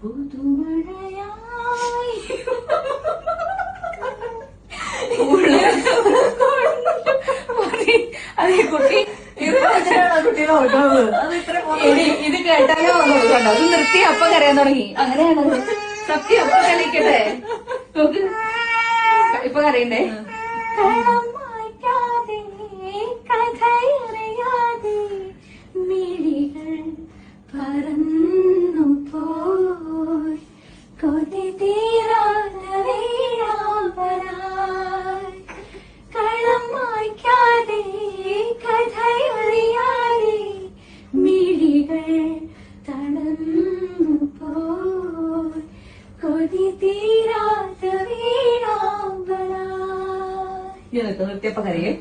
പുതുമഴയായി. അതെ കുട്ടി ഇത് കേട്ടാലോ കണ്ടോ അത് നിർത്തി അപ്പൊ കരയാൻ തുടങ്ങി. അങ്ങനെയാണ് സത്യം അപ്പൊ കളിക്കട്ടെ നോക്ക്. ഇപ്പൊ കരയണ്ടേ? കൊതി തീരാതെ വീഴാമ്പലായി കള്ളം മായ്ക്കാതെ കഥയറിയാതെ മിഴികൾ തളർന്നു പോയി കൊതി തീരാതെ വീഴാമ്പലായി നിർത്തിയപ്പോ കരയേ.